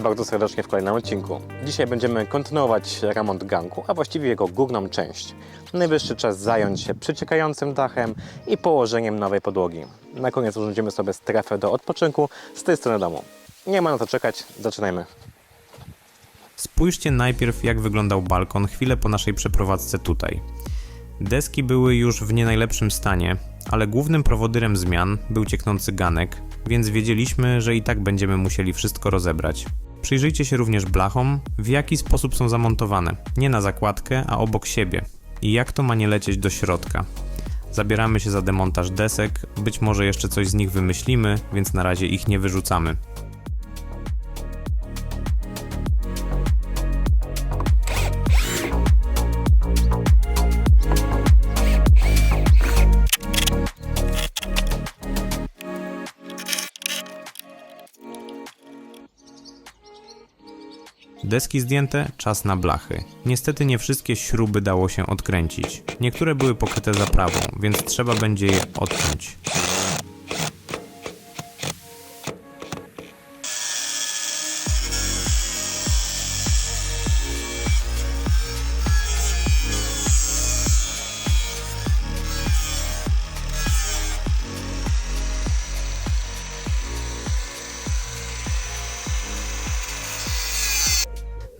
bardzo serdecznie w kolejnym odcinku. Dzisiaj będziemy kontynuować remont ganku, a właściwie jego górną część. Najwyższy czas zająć się przyciekającym dachem i położeniem nowej podłogi. Na koniec urządzimy sobie strefę do odpoczynku z tej strony domu. Nie ma na to czekać, zaczynajmy. Spójrzcie najpierw, jak wyglądał balkon chwilę po naszej przeprowadzce tutaj. Deski były już w nie najlepszym stanie, ale głównym prowodyrem zmian był cieknący ganek, więc wiedzieliśmy, że i tak będziemy musieli wszystko rozebrać. Przyjrzyjcie się również blachom, w jaki sposób są zamontowane. Nie na zakładkę, a obok siebie. I jak to ma nie lecieć do środka. Zabieramy się za demontaż desek, być może jeszcze coś z nich wymyślimy, więc na razie ich nie wyrzucamy. Deski zdjęte, czas na blachy. Niestety nie wszystkie śruby dało się odkręcić. Niektóre były pokryte zaprawą, więc trzeba będzie je odciąć.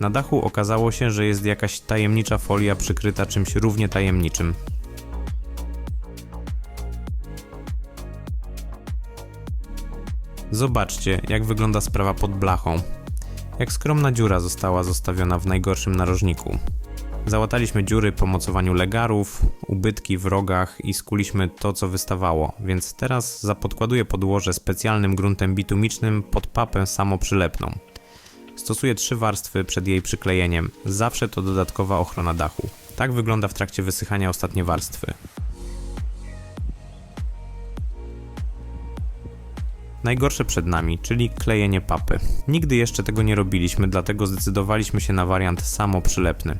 Na dachu okazało się, że jest jakaś tajemnicza folia przykryta czymś równie tajemniczym. Zobaczcie, jak wygląda sprawa pod blachą. Jak skromna dziura została zostawiona w najgorszym narożniku. Załataliśmy dziury po mocowaniu legarów, ubytki w rogach i skuliśmy to, co wystawało, więc teraz zapodkładuję podłoże specjalnym gruntem bitumicznym pod papę samoprzylepną. Stosuję trzy warstwy przed jej przyklejeniem. Zawsze to dodatkowa ochrona dachu. Tak wygląda w trakcie wysychania ostatnie warstwy. Najgorsze przed nami, czyli klejenie papy. Nigdy jeszcze tego nie robiliśmy, dlatego zdecydowaliśmy się na wariant samoprzylepny.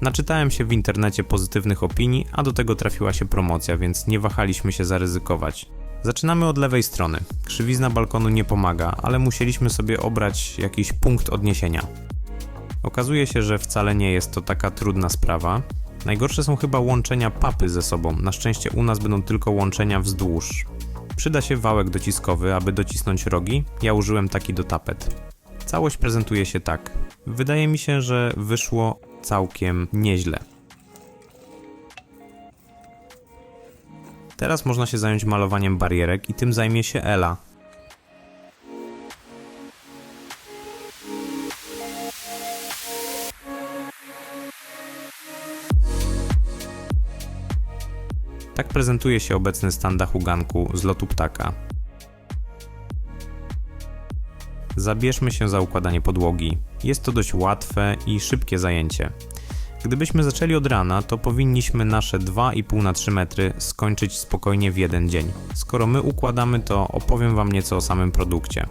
Naczytałem się w internecie pozytywnych opinii, a do tego trafiła się promocja, więc nie wahaliśmy się zaryzykować. Zaczynamy od lewej strony. Krzywizna balkonu nie pomaga, ale musieliśmy sobie obrać jakiś punkt odniesienia. Okazuje się, że wcale nie jest to taka trudna sprawa. Najgorsze są chyba łączenia papy ze sobą. Na szczęście u nas będą tylko łączenia wzdłuż. Przyda się wałek dociskowy, aby docisnąć rogi. Ja użyłem taki do tapet. Całość prezentuje się tak. Wydaje mi się, że wyszło całkiem nieźle. Teraz można się zająć malowaniem barierek i tym zajmie się Ela. Tak prezentuje się obecny stan dachu ganku z lotu ptaka. Zabierzmy się za układanie podłogi. Jest to dość łatwe i szybkie zajęcie. Gdybyśmy zaczęli od rana, to powinniśmy nasze 2,5 na 3 metry skończyć spokojnie w jeden dzień. Skoro my układamy, to opowiem Wam nieco o samym produkcie.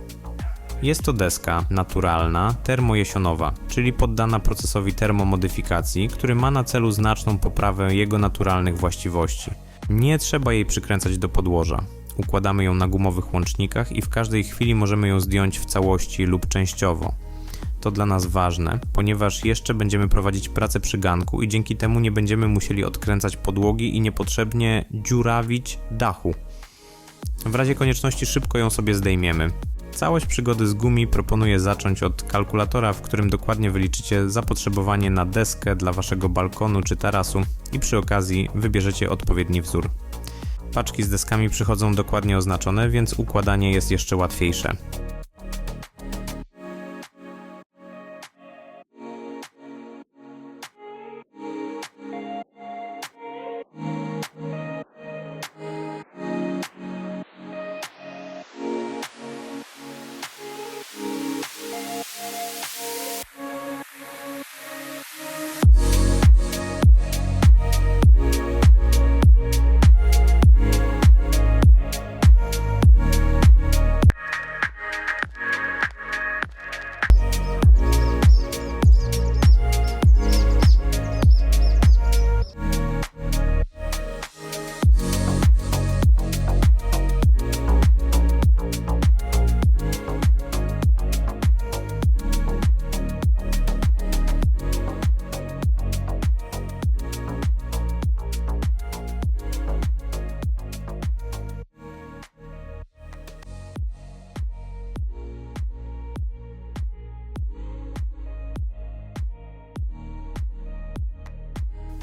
Jest to deska naturalna, termojesionowa, czyli poddana procesowi termomodyfikacji, który ma na celu znaczną poprawę jego naturalnych właściwości. Nie trzeba jej przykręcać do podłoża. Układamy ją na gumowych łącznikach i w każdej chwili możemy ją zdjąć w całości lub częściowo. To dla nas ważne, ponieważ jeszcze będziemy prowadzić pracę przy ganku i dzięki temu nie będziemy musieli odkręcać podłogi i niepotrzebnie dziurawić dachu. W razie konieczności szybko ją sobie zdejmiemy. Całość przygody z gumi proponuję zacząć od kalkulatora, w którym dokładnie wyliczycie zapotrzebowanie na deskę dla waszego balkonu czy tarasu i przy okazji wybierzecie odpowiedni wzór. Paczki z deskami przychodzą dokładnie oznaczone, więc układanie jest jeszcze łatwiejsze.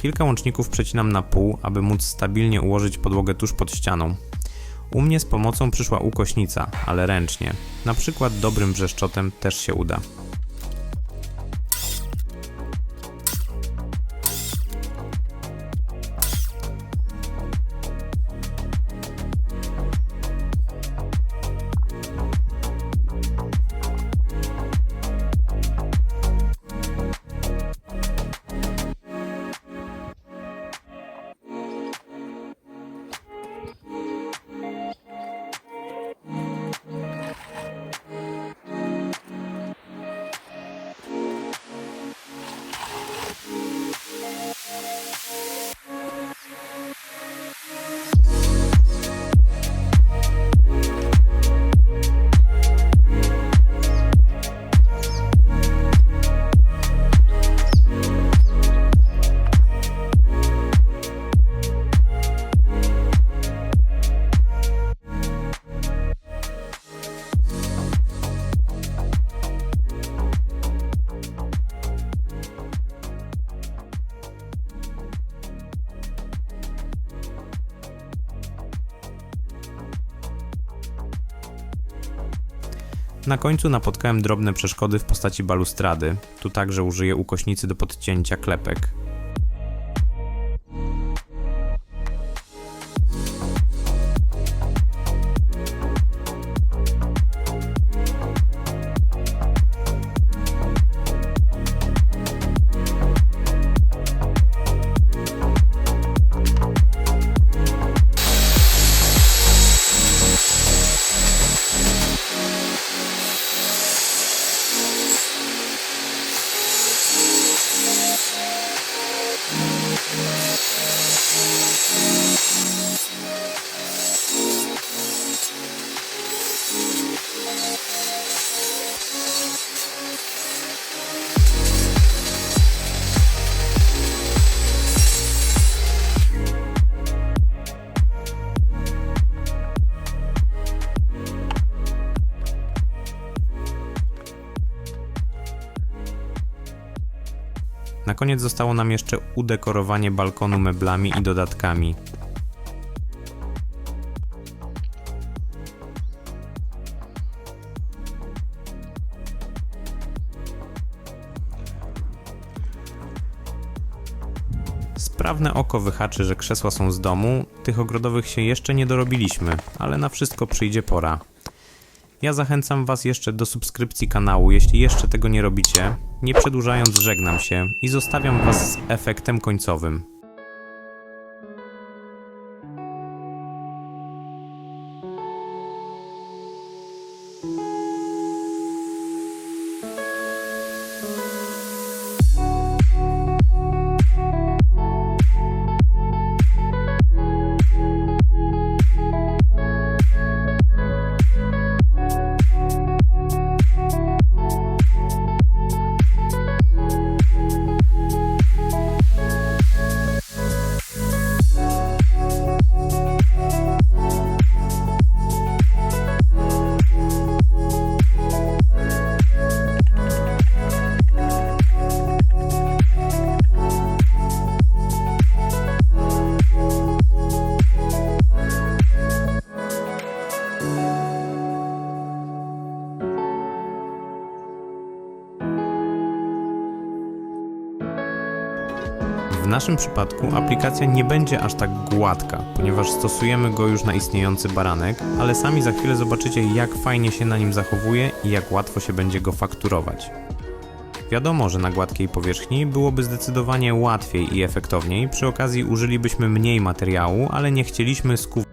Kilka łączników przecinam na pół, aby móc stabilnie ułożyć podłogę tuż pod ścianą. U mnie z pomocą przyszła ukośnica, ale ręcznie. Na przykład dobrym brzeszczotem też się uda. Na końcu napotkałem drobne przeszkody w postaci balustrady. Tu także użyję ukośnicy do podcięcia klepek. Koniec zostało nam jeszcze udekorowanie balkonu meblami i dodatkami. Sprawne oko wyhaczy, że krzesła są z domu, tych ogrodowych się jeszcze nie dorobiliśmy, ale na wszystko przyjdzie pora. Ja zachęcam Was jeszcze do subskrypcji kanału, jeśli jeszcze tego nie robicie. Nie przedłużając, żegnam się i zostawiam Was z efektem końcowym. Naszym przypadku aplikacja nie będzie aż tak gładka, ponieważ stosujemy go już na istniejący baranek, ale sami za chwilę zobaczycie jak fajnie się na nim zachowuje i jak łatwo się będzie go fakturować. Wiadomo, że na gładkiej powierzchni byłoby zdecydowanie łatwiej i efektowniej, przy okazji użylibyśmy mniej materiału, ale nie chcieliśmy skup